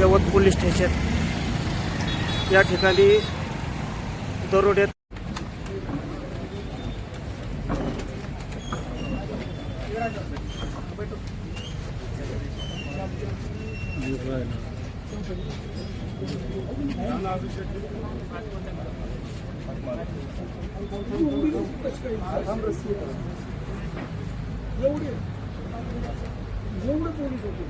यवत police station. या ठिकाणी दरोड्यात एवढे एवढे पोलीस होते.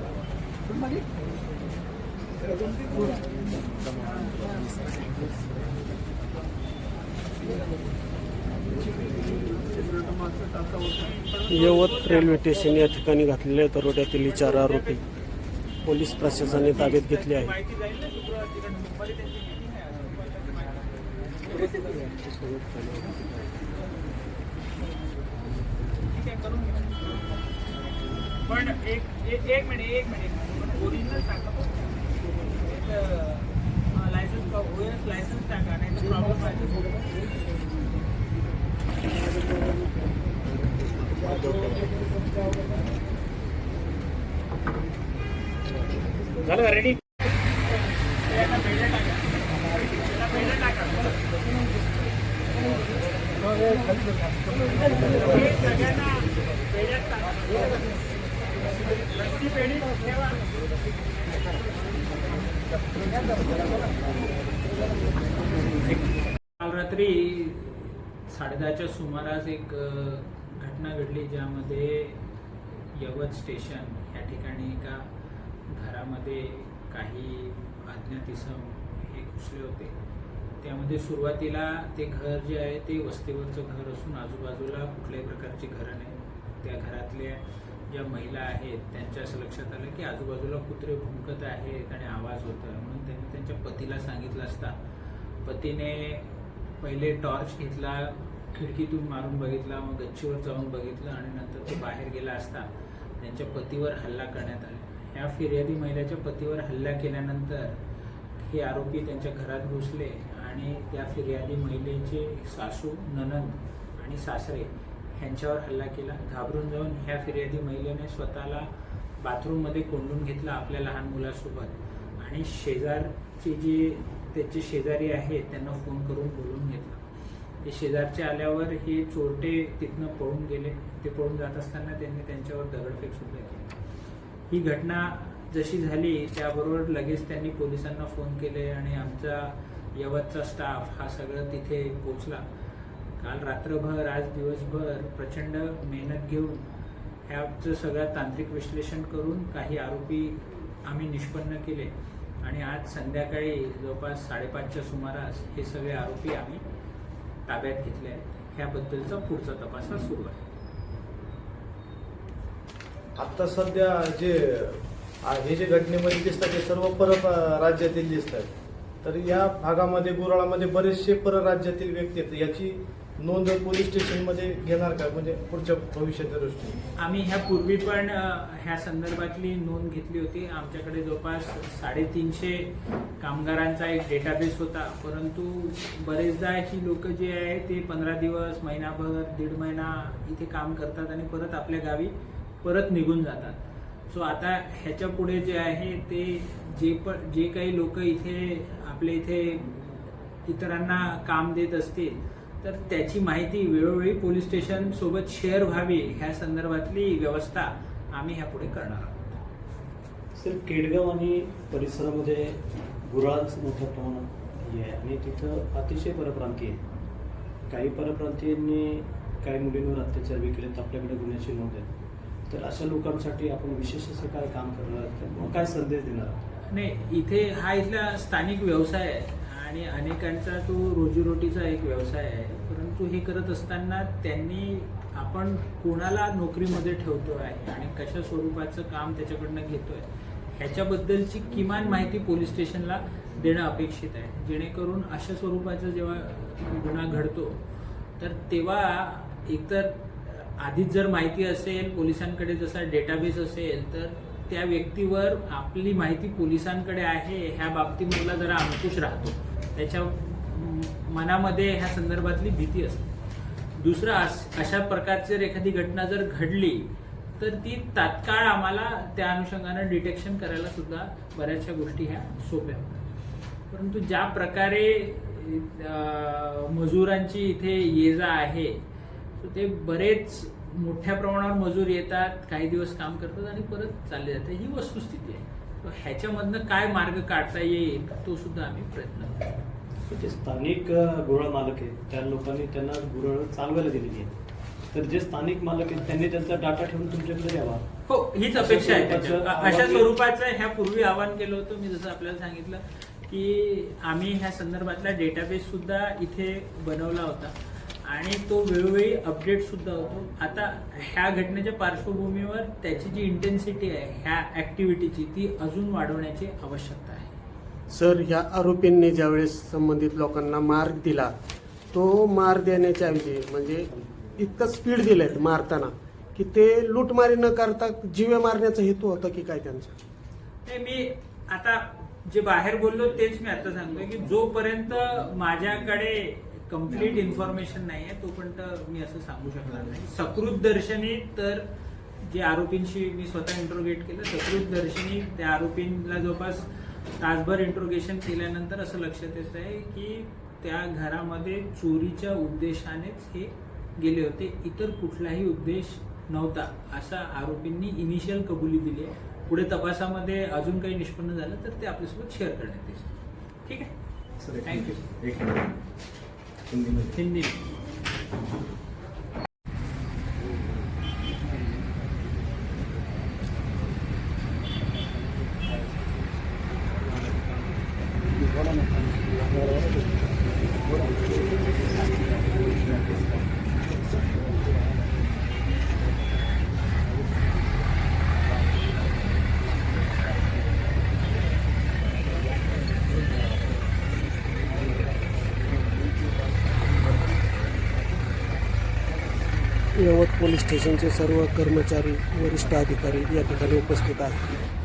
यवत रेल्वे स्टेशन या ठिकाणी घातलेल्या दरोड्यातील चार आरोपी पोलीस प्रशासनाने ताब्यात घेतले आहे पण एक एक एक मिनिट एक मिनिट ओरिजिनल टाका लायसन्स ओएस लायसन्स टाका नाही तर प्रॉब्लेम झालं का रेडी सगळ्यांना पेढ्यात टाका ती पेढी ठेवा काल रात्री साडेदहाच्या सुमारास एक घटना घडली ज्यामध्ये यवत स्टेशन या ठिकाणी एका घरामध्ये काही अज्ञात इसम हे घुसले होते. त्यामध्ये सुरुवातीला ते घर जे आहे ते वस्तीवरचं घर असून आजूबाजूला कुठल्याही प्रकारची घरं नाही. त्या घरातल्या ज्या महिला आहेत त्यांच्या असं लक्षात आलं की आजूबाजूला कुत्रे भुंकत आहेत आणि आवाज होत आहे. म्हणून त्यांनी त्यांच्या पतीला सांगितलं असता. पतीने पहिले टॉर्च घेतला खिडकीतून मारून बघितला मग गच्चीवर जाऊन बघितलं आणि नंतर तो बाहेर गेला असता. त्यांच्या पतीवर हल्ला करण्यात आला. ह्या फिर्यादी महिलेच्या पतीवर हल्ला केल्यानंतर हे आरोपी त्यांच्या घरात घुसले आणि त्या फिर्यादी महिलेचे सासू ननंद आणि सासरे ह्यांच्यावर हल्ला केला. घाबरून जाऊन ह्या फिर्यादी महिलेने स्वतःला बाथरूममध्ये कोंडून घेतला आपल्या लहान मुलासोबत. आणि शेजारचे जे त्याचे शेजारी आहेत त्यांना फोन करून बोलून घेतला. ते शेजारचे आल्यावर हे चोरटे तिथनं पळून गेले. ते पळून जात असताना त्यांनी त्यांच्यावर दगडफेक सुद्धा केली. ही घटना जशी झाली त्याबरोबर लगेच त्यांनी पोलिसांना फोन केले आणि आमचा यवतचा स्टाफ हा सगळं तिथे पोचला काल रात्रभर आज दिवसभर प्रचंड मेहनत घेऊन ह्याचं सगळं तांत्रिक विश्लेषण करून काही आरोपी आम्ही निष्पन्न केले. आणि आज संध्याकाळी जवळपास साडेपाचच्या सुमारास हे सगळे आरोपी आम्ही ताब्यात घेतले आहेत. ह्याबद्दलचा पुढचा तपास हा सुरू आहे. आत्ता सध्या जे हे जे घटनेमध्ये दिसतात ते सर्व पर राज्यातील दिसतात. तर या भागामध्ये गुराळामध्ये बरेचसे परराज्यातील व्यक्ती आहेत. याची नोंद पोलीस स्टेशनमध्ये घेणार का? म्हणजे पुढच्या भविष्याच्या दृष्टीने. आम्ही ह्या पूर्वी पण ह्या संदर्भातली नोंद घेतली होती. आमच्याकडे जवळपास साडेतीनशे कामगारांचा एक डेटाबेस होता. परंतु बरेचदा ही लोक जे आहे ते पंधरा दिवस महिनाभर दीड महिना इथे काम करतात आणि परत आपल्या गावी परत निघून जातात. सो आता ह्याच्या पुढे जे आहे ते जे पण जे काही लोक इथे आपल्या इथे इतरांना काम देत असतील तर त्याची माहिती वेळोवेळी पोलीस स्टेशन सोबत शेअर व्हावी ह्या संदर्भातली व्यवस्था आम्ही ह्यापुढे करणार आहोत. सर केडगाव आणि परिसरामध्ये गुराळांच मोठ्या प्रमाणात हे आहे आणि तिथं अतिशय परप्रांतीय आहे. काही परप्रांतीयांनी काही मुलींवर अत्याचार बी केलेत आपल्याकडे गुन्ह्याची नोंद आहे. तर अशा लोकांसाठी आपण विशेष असं काय काम करणार आहात? काय संदेश देणार आहात? नाही इथे हा इथला स्थानिक व्यवसाय आहे. आणि अनेकांचा तो रोजीरोटीचा एक व्यवसाय आहे. परंतु हे करत असताना त्यांनी आपण कोणाला नोकरीमध्ये ठेवतो आहे आणि कशा स्वरूपाचं काम त्याच्याकडनं आहे ह्याच्याबद्दलची किमान माहिती पोलीस स्टेशनला देणं अपेक्षित आहे. जेणेकरून अशा स्वरूपाचा जेव्हा गुन्हा घडतो तर तेव्हा एकतर आधीच जर माहिती असेल पोलिसांकडे जसा डेटाबेस असेल तर त्या व्यक्तीवर आपली माहिती पोलिसांकडे आहे ह्या बाबतीमधला जरा अंकुश राहतो. त्याच्या मनामध्ये ह्या संदर्भातली भीती असते. दुसरं अशा प्रकारची जर एखादी घटना जर घडली तर ती तात्काळ आम्हाला त्या अनुषंगानं डिटेक्शन करायला सुद्धा बऱ्याचशा गोष्टी ह्या सोप्या होतात. परंतु ज्या प्रकारे मजुरांची इथे ये जा आहे ते बरेच मोठ्या प्रमाणावर मजूर येतात काही दिवस काम करतात आणि परत चालले जातात. ही वस्तुस्थिती आहे. ह्याच्यामधनं काय मार्ग काढता येईल तो सुद्धा आम्ही प्रयत्न करू जे स्थानिक गुराळ मालक आहेत त्या लोकांनी त्यांना गुराळ चालवायला दिलेली आहे तर जे स्थानिक मालक आहेत त्यांनी त्यांचा डाटा ठेवून तुमच्याकडे द्यावा. हो हीच अपेक्षा आहे अशा स्वरूपाचं ह्या पूर्वी आवाहन केलं होतं मी जसं आपल्याला सांगितलं की आम्ही ह्या संदर्भातला डेटाबेस सुद्धा इथे बनवला होता. आणि तो वेळोवेळी अपडेट सुद्धा होतो. आता ह्या घटनेच्या पार्श्वभूमीवर त्याची जी इंटेन्सिटी आहे ह्या ऍक्टिव्हिटीची ती अजून वाढवण्याची आवश्यकता आहे. सर ह्या आरोपींनी ज्यावेळेस संबंधित लोकांना मार्ग दिला तो मार देण्याच्या ऐवजी म्हणजे इतकं स्पीड दिलंय मारताना की ते लूटमारी न करता जीवे मारण्याचा हेतू होता की काय त्यांचा? नाही मी आता जे बाहेर बोललो तेच मी आता सांगतोय की जोपर्यंत माझ्याकडे कंप्लीट इन्फॉर्मेशन नाही आहे तोपर्यंत मी असं सांगू शकणार नाही. सकृत दर्शनी तर जे आरोपींशी मी स्वतः इंट्रोगेट केलं सकृत दर्शनी त्या आरोपींना जवळपास तासभर इंट्रोगेशन केल्यानंतर असं लक्षात येत आहे की त्या घरामध्ये चोरीच्या उद्देशानेच हे गेले होते. इतर कुठलाही उद्देश नव्हता असा आरोपींनी इनिशियल कबुली दिली आहे. पुढे तपासामध्ये अजून काही निष्पन्न झालं तर ते आपल्यासोबत शेअर करण्यात येईल. ठीक आहे? थँक्यू 여기는 깻잎. 뭐라고 यवत पोलीस स्टेशनचे सर्व कर्मचारी वरिष्ठ अधिकारी या ठिकाणी उपस्थित आहेत.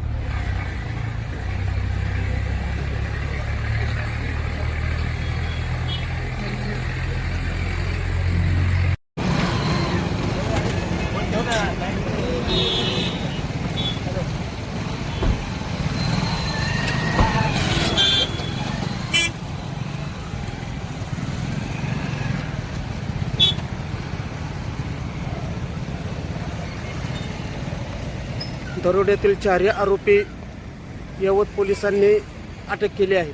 दरोड्यातील चारही आरोपी यवत पोलिसांनी अटक केली आहे.